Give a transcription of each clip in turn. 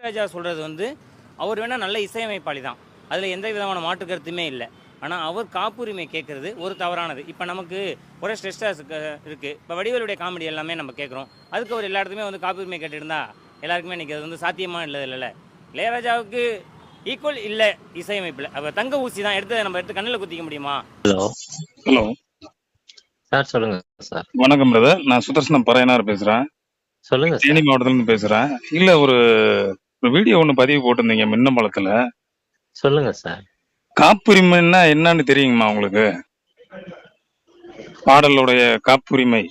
இளையராஜா சொல்கிறது வந்து அவர் வேணால் நல்ல இசையமைப்பாளி தான். அதில் எந்த விதமான மாற்று கருத்துமே இல்லை. ஆனால் அவர் காப்புரிமை கேட்குறது ஒரு தவறானது. இப்போ நமக்கு ஒரே ஸ்ட்ரெஸ்ஸாக இருக்குது இப்போ வடிவேலுடைய காமெடி எல்லாமே நம்ம கேட்குறோம். அதுக்கு அவர் எல்லா இடத்துலையுமே வந்து காப்புரிமை கேட்டுருந்தா எல்லாருக்குமே இன்றைக்கி அது வந்து சாத்தியமாக இல்லை இல்லைல்ல இளையராஜாவுக்கு ஈக்குவல் இல்லை இசையமைப்பில். அப்போ தங்க ஊசி தான் எடுத்து நம்ம எடுத்து கண்ணில் குத்திக்க முடியுமா? ஹலோ ஹலோ சார் சொல்லுங்க சார் வணக்கம் பிரதர் நான் சுதர்சனம் பறையனார் பேசுறேன். சொல்லுங்க சார் தேனி மாவட்டத்துல இருந்து பேசுறேன். இல்ல ஒரு ஒரு வீடியோ ஒண்ணு பதிவு போட்டிருந்தீங்க மின்னம்பலத்துல சொல்லுங்க சார் காப்புரிமைன்னா என்னன்னு தெரியுமா உங்களுக்கு? பாடலுடைய காப்புரிமை.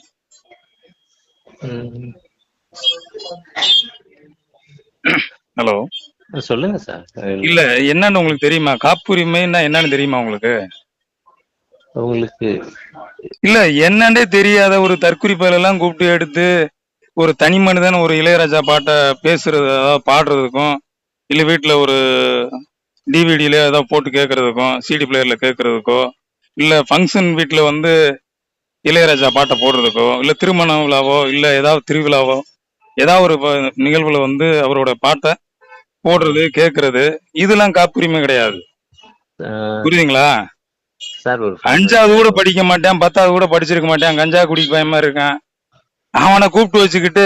ஹலோ சொல்லுங்க சார் இல்ல என்னன்னு உங்களுக்கு தெரியுமா? காப்புரிமைன்னா என்னன்னு தெரியுமா உங்களுக்கு? உங்களுக்கு இல்ல என்னன்னே தெரியாத ஒரு தற்குறிப்பையில எல்லாம் கூப்பிட்டு எடுத்து ஒரு தனி மனிதன் ஒரு இளையராஜா பாட்டை பேசுறது அதாவது பாடுறதுக்கும் இல்ல வீட்டுல ஒரு டிவிடியில ஏதாவது போட்டு கேட்கறதுக்கும் சிடி பிளேயர்ல கேட்கறதுக்கோ இல்ல ஃபங்க்ஷன் வீட்டுல வந்து இளையராஜா பாட்டை போடுறதுக்கோ இல்ல திருமண விழாவோ இல்ல ஏதாவது திருவிழாவோ ஏதாவது ஒரு நிகழ்வுல வந்து அவரோட பாட்டை போடுறது கேட்கறது இதெல்லாம் காப்புரிமை கிடையாது. புரியுதுங்களா? அஞ்சாவது கூட படிக்க மாட்டான் பத்தாவது கூட படிச்சிருக்க மாட்டான் கஞ்சா குடிக்க பயமா இருக்கான். அவனை கூப்பிட்டு வச்சுக்கிட்டு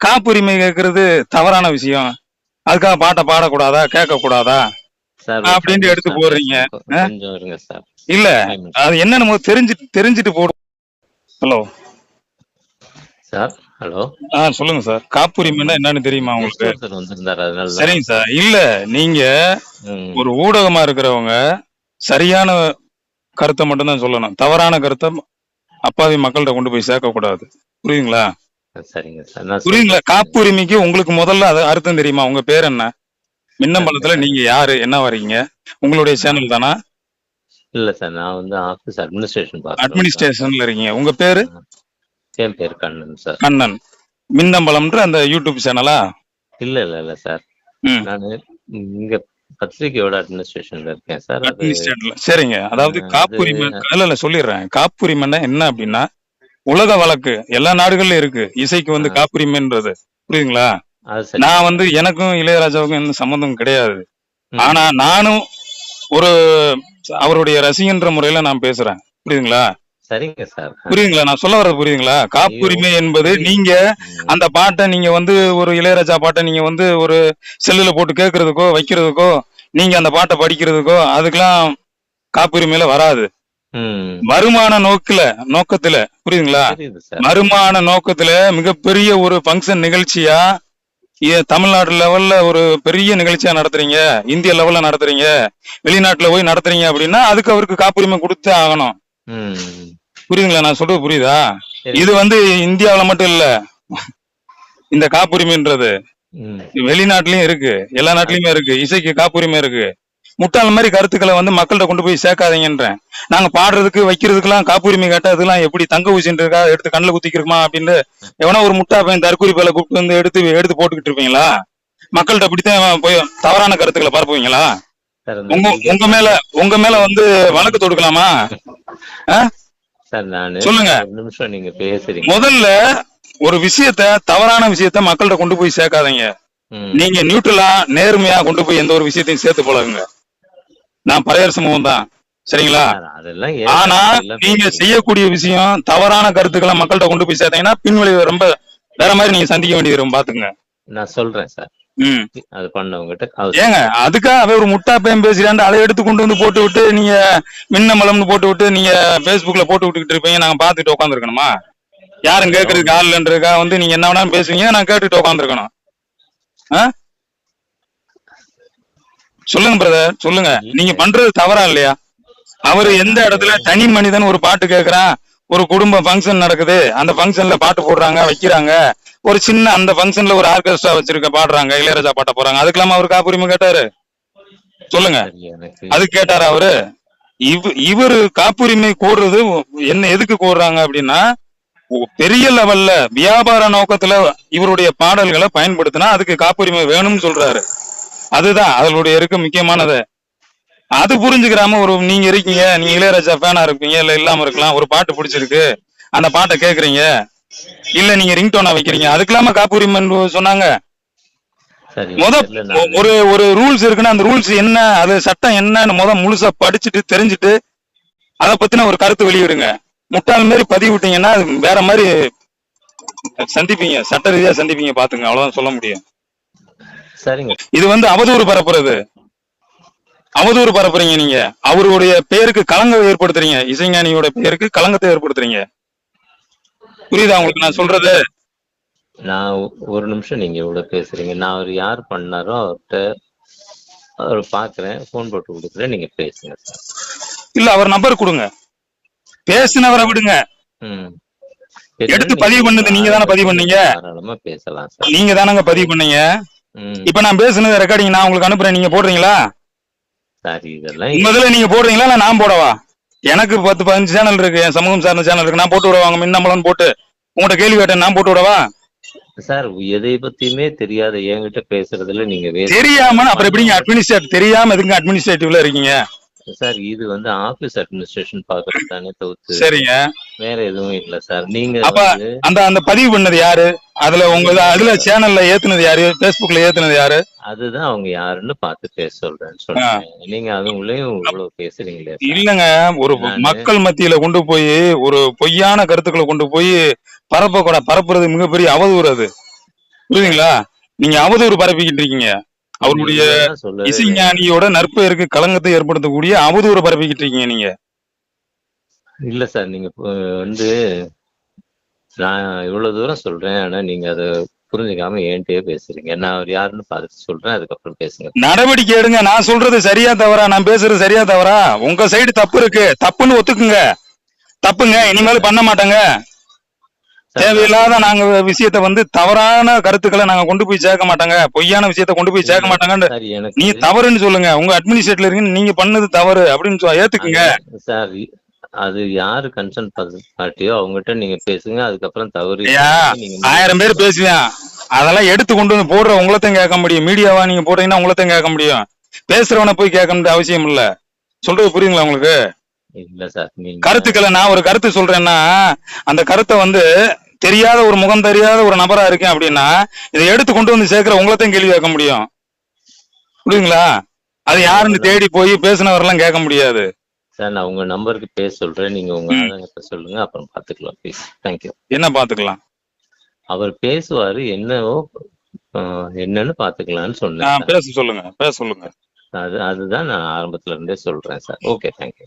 காப்புரிமை கேட்கறது தவறான விஷயம். அதுக்காக பாட்டை பாடக்கூடாதா கேட்க கூடாதா சார் அப்படின்ட்டு எடுத்து போடுறீங்க. இல்ல. அது என்னன்னு தெரிஞ்சு தெரிஞ்சுட்டு போடு. ஹலோ. Sir hello. ஆ சொல்லுங்க சார். காப்புரிமைன்னா என்னன்னு தெரியுமா உங்களுக்கு? தான். சரிங்க சார். இல்ல நீங்க ஒரு ஊடகமா இருக்கிறவங்க சரியான கருத்தை மட்டும்தான் சொல்லணும். தவறான கருத்தை அப்பாவி மக்கள்கிட்ட கொண்டு போய் சேர்க்க கூடாது புரியுதுங்களா? சரிங்க சார். நான் புரியுதுங்களா? காப்புரிமைக்கு உங்களுக்கு முதல்ல அது அர்த்தம் தெரியுமா? உங்க பேர் என்ன? மின்னம்பலத்துல நீங்க யாரு? என்ன வரீங்க உங்களுடைய சேனல் தானா? இல்ல சார் நான் வந்து ஆபீஸ் அட்மினிஸ்ட்ரேஷன் அட்மினிஸ்ட்ரேஷன்ல இருக்கீங்க. உங்க பேரு. என் பேர் கண்ணன் சார். கண்ணன். மின்னம்பலம்ன்ற அந்த யூடியூப் சேனலா? இல்ல இல்ல இல்ல சார். நான் இங்க பத்திரிகையோட அட்மினிஸ்ட்ரேஷன்ல இருக்கேன் சார். அது அட்மினிஸ்ட்ரேட்டர்ல சரிங்க. அதாவது அது- காப்புரிமை இல்ல இல்ல சொல்லிடுறேன். காப்புரிமைன்னா என்ன அப்படின்னா உலக வழக்கு எல்லா நாடுகள்லயும் இருக்கு. இசைக்கு வந்து. காப்புரிமைன்றது. புரியுதுங்களா? நான் வந்து எனக்கும் இளையராஜாவுக்கும் எந்த சம்மந்தம் கிடையாது. ஆனா நானும் ஒரு அவருடைய ரசிகன்ற முறையில நான் பேசுறேன். புரியுதுங்களா? சரிங்க சார். புரியுதுங்களா? நான் சொல்ல வர்றது புரியுதுங்களா? காப்புரிமை என்பது நீங்க. அந்த பாட்டை நீங்க வந்து ஒரு இளையராஜா பாட்டை நீங்க வந்து ஒரு செல்லுல போட்டு கேட்கறதுக்கோ வைக்கிறதுக்கோ நீங்க அந்த பாட்டை படிக்கிறதுக்கோ அதுக்கெல்லாம் காப்புரிமையில வராது. வருமான நோக்குல நோக்கத்துல புரியுதுங்களா? வருமான நோக்கத்துல மிகப்பெரிய ஒரு ஃபங்க்ஷன் நிகழ்ச்சியா ஏ- தமிழ்நாடு லெவல்ல ஒரு பெரிய நிகழ்ச்சியா நடத்துறீங்க? இந்திய லெவல்ல நடத்துறீங்க? வெளிநாட்டுல போய் நடத்துறீங்க அப்படின்னா அதுக்கு அவருக்கு காப்புரிமை கொடுத்தே ஆகணும். புரியுதுங்களா? நான் சொல்றது புரியுதா. இது வந்து இந்தியாவுல மட்டும் இல்ல. இந்த காப்புரிமைன்றது. வெளிநாட்டுலயும் இருக்கு. எல்லா நாட்டுலயுமே இருக்கு. இசைக்கு காப்புரிமை இருக்கு. முட்டாள் மாதிரி கருத்துக்களை வந்து மக்கள்கிட்ட கொண்டு போய் சேர்க்காதீங்கன்றேன். நாங்க பாடுறதுக்கு வைக்கிறதுக்கெல்லாம் காப்புரிமை கேட்டா இதெல்லாம் எப்படி தங்க ஊசின்னு இருக்கா எடுத்து கண்ணுல குத்திக்கிறோமா அப்படின்னு எவனா ஒரு முட்டா பையன் தற்கூரி பேல கூப்பிட்டு வந்து எடுத்து எடுத்து போட்டுக்கிட்டு இருப்பீங்களா? மக்கள்கிட்ட அப்படித்தான் போய் தவறான கருத்துக்களை பரப்புவீங்களா? உங்க உங்க மேல உங்க மேல வந்து வழக்கு தொடுக்கலாமா? சொல்லுங்க. நிமிஷம் நீங்க பேசுறீங்க. முதல்ல ஒரு விஷயத்த தவறான விஷயத்த மக்கள்கிட்ட கொண்டு போய் சேர்க்காதீங்க. நீங்க நியூட்ரலா நேர்மையா கொண்டு போய் எந்த ஒரு விஷயத்தையும் சேர்த்து போலங்க நான் பரையர் சமூகம் தான். சரிங்களா? ஆனா நீங்க செய்யக்கூடிய விஷயம் தவறான கருத்துக்களை மக்கள்கிட்ட கொண்டு போய் சேர்த்தீங்கன்னா பின்விளைவு ரொம்ப வேற மாதிரி நீங்க சந்திக்க வேண்டியது இருக்கும் பாத்துங்க நான் சொல்றேன் சார். ம். அது பண்ணவங்ககிட்ட அவ- ஏங்க அதுக்காக ஒரு முட்டா பையன் பேசுறாண்டு அதை எடுத்து கொண்டு வந்து போட்டு விட்டு நீங்க மின்னமலம்னு போட்டு விட்டு நீங்க Facebookல போட்டு விட்டுக்கிட்டு இருப்பீங்க நாங்க பாத்துட்டு உட்காந்துருக்கணுமா யாரும் கேட்கறதுக்கு ஆள் இல்லைன்றதுக்காக வந்து நீங்க என்ன வேணாலும் பேசுவீங்க நான் கேட்டுட்டு உட்காந்துருக்கணும் ஆ? சொல்லுங்க பிரதர் சொல்லுங்க. நீங்க பண்றது தவறா இல்லையா? அவரு எந்த இடத்துல தனி மனிதன் ஒரு பாட்டு கேக்குறான் ஒரு குடும்ப ஃபங்க்ஷன் நடக்குது. அந்த ஃபங்க்ஷன்ல பாட்டு போடுறாங்க வைக்கிறாங்க. ஒரு சின்ன அந்த ஃபங்க்ஷன்ல ஒரு ஆர்கெஸ்ட்ரா வச்சிருக்க பாடுறாங்க இளையராஜா பாட்ட போறாங்க அதுக்கெல்லாம் அவர் காப்புரிமை கேட்டாரு? சொல்லுங்க. அது கேட்டாரா அவரு? இவ இவரு காப்புரிமை கோருறது என்ன எதுக்கு கோருறாங்க அப்படின்னா பெரிய லெவல்ல வியாபார நோக்கத்துல இவருடைய பாடல்களை பயன்படுத்தினா அதுக்கு காப்புரிமை வேணும்னு சொல்றாரு. அதுதான் அதனுடைய இருக்க முக்கியமானது. அது புரிஞ்சுக்கிறாம ஒரு நீங்க இருக்கீங்க நீங்க இளையராஜா ஃபேனா இருப்பீங்க இல்ல இல்லாம இருக்கலாம் ஒரு பாட்டு பிடிச்சிருக்கு அந்த பாட்டை கேக்குறீங்க இல்ல நீங்க ரிங்டோனா வைக்கிறீங்க அதுக்கெல்லாம காப்புரிமைன்னு சொன்னாங்க. முத ஒரு ஒரு ரூல்ஸ் இருக்குன்னா அந்த ரூல்ஸ் என்ன அது சட்டம் என்னன்னு முத முழுசா படிச்சுட்டு தெரிஞ்சுட்டு அதை பத்தின ஒரு கருத்து வெளியிடுங்க. முட்டாள் மாதிரி பதிவு விட்டீங்கன்னா வேற மாதிரி சந்திப்பீங்க சட்ட ரீதியா சந்திப்பீங்க பாத்துங்க அவ்வளவுதான் சொல்ல முடியும். சரிங்க. இது வந்து அவதூறு பரப்புறது. அவதூறு பரப்புறீங்க நீங்க. அவருடைய பெயருக்கு களங்கம் ஏற்படுத்துறீங்க. இசைஞானியோட பெயருக்கு களங்கத்தை ஏற்படுத்துறீங்க. புரியுதா உங்களுக்கு நான் சொல்றது? நான் ஒரு நிமிஷம் நீங்க இவ்வளவு பேசுறீங்க. நான் அவர் யார் பண்ணாரோ அவர்கிட்ட அவர் பாக்குறேன். ஃபோன் போட்டு கொடுக்குறேன். நீங்க பேசுங்க. இல்ல அவர் நம்பர் கொடுங்க. பேசினவரை விடுங்க. எடுத்து பதிவு பண்ணது நீங்க தானே பதிவு பண்ணீங்க? பேசலாம் சார். நீங்க தானங்க பதிவு பண்ணீங்க? இப்ப நான் பேசுனது ரெக்கார்டிங் நான் உங்களுக்கு அனுப்புறேன் நீங்க போடுறீங்களா? முதல்ல நீங்க போடுறீங்களா இல்ல நான் போடவா? எனக்கு பத்து பதினஞ்சு சேனல் இருக்கு என் சமூகம் சார்ந்த சேனல் இருக்கு நான் போட்டு விடுவாங்க மின்னம்பலம் போட்டு உங்கள்கிட்ட கேள்வி கேட்டேன் நான் போட்டு விடவா? சார் எதை பத்தியுமே தெரியாத என்கிட்ட பேசுறதுல நீங்க தெரியாம அப்புறம் எப்படிங்க அட்மினிஸ்ட்ரேட் தெரியாம எதுங்க அட்மினிஸ்ட்ரேட்டிவ்ல இருக்கீங்க? சார் இது வந்து ஆபீஸ் அட்மினிஸ்ட்ரேஷன் பாக்குறது தானே தவிர்த்து சரிங்க. வேற எதுவும் இல்ல சார். நீங்க அந்த அந்த பதிவு பண்ணது யாரு? அதுல உங்க அதுல சேனல்ல ஏத்துனது யாரு? Facebookல ஏத்துனது யாரு? அதுதான் அவங்க யாருன்னு பார்த்து பேச சொல்றேன்னு சொன்னேன் நீங்க அதுங்களையும் இவ்வளவு பேசுறீங்களே. இல்லங்க. ஒரு மக்கள் மத்தியில கொண்டு போய் ஒரு பொய்யான கருத்துக்களை கொண்டு போய் பரப்பக்கூட பரப்புறது மிகப்பெரிய அவதூறு அது. புரியுதுங்களா? நீங்க அவதூறு பரப்பிக்கிட்டு இருக்கீங்க. அவருடைய இல்லை. இசைஞானியோட நற்பெயருக்கு களங்கத்தை ஏற்படுத்தக்கூடிய அவதூறு பரப்பிக்கிட்டு இருக்கீங்க நீங்க. இல்ல சார் நீங்க வந்து நான் இவ்வளவு தூரம் சொல்றேன் ஆனா நீங்க அதை புரிஞ்சுக்காம என்கிட்டயே பேசுறீங்க. நான் அவர் யாருன்னு பார்த்துட்டு சொல்றேன் அதுக்கப்புறம் பேசுங்க. நடவடிக்கை எடுங்க. நான் சொல்றது சரியா தவறா? நான் பேசுறது சரியா தவறா? உங்க சைடு தப்பு இருக்கு. தப்புன்னு ஒத்துக்குங்க. தப்புங்க. இனிமேல் பண்ண மாட்டாங்க. தேவையில்லாத நாங்க விஷயத்த வந்து தவறான கருத்துக்களை நாங்க கொண்டு போய் சேர்க்க மாட்டாங்க. பொய்யான விஷயத்த கொண்டு போய் சேர்க்க மாட்டாங்கன்னு நீங்க தவறுன்னு சொல்லுங்க. உங்க அட்மினிஸ்ட்ரேட்ல இருக்கீங்க நீங்க பண்ணது தவறு அப்படின்னு ஏத்துக்குங்க. சார் அது யாரு கன்சர்ன் பார்ட்டியோ அவங்ககிட்ட நீங்க பேசுங்க அதுக்கப்புறம் தவறு ஆயிரம் பேர் பேசுவேன் அதெல்லாம் எடுத்து கொண்டு வந்து போடுற உங்களைத்தான் கேட்க முடியும். மீடியாவா நீங்க போட்டீங்கன்னா உங்களைத்தான் கேட்க முடியும். பேசுறவனை போய் கேட்க அவசியம் இல்ல. சொல்றது புரியுங்களா உங்களுக்கு? இல்ல சார் நீங்க கருத்துக்களை நான் ஒரு கருத்து சொல்றேன்னா அந்த கருத்தை வந்து தெரியாத ஒரு முகம் தெரியாத ஒரு நபரா இருக்கேன் அப்படின்னா இதை எடுத்து கொண்டு வந்து சேர்க்கிற உங்களைத்தான் கேள்வி கேட்க முடியும். புரியுங்களா அது யாருன்னு தேடி போய் பேசினவரெல்லாம் கேட்க முடியாது. சார் நான் உங்க நம்பருக்கு பேச சொல்றேன். நீங்க உங்க சொல்லுங்க. அப்புறம் பாத்துக்கலாம் ப்ளீஸ். தேங்க்யூ என்ன பாத்துக்கலாம் அவர் பேசுவாரு. என்னவோ என்னன்னு பாத்துக்கலாம்னு சொன்னேன். பேச சொல்லுங்க. பேச சொல்லுங்க. அது அதுதான் நான் ஆரம்பத்துல இருந்தே சொல்றேன் சார். Okay thank you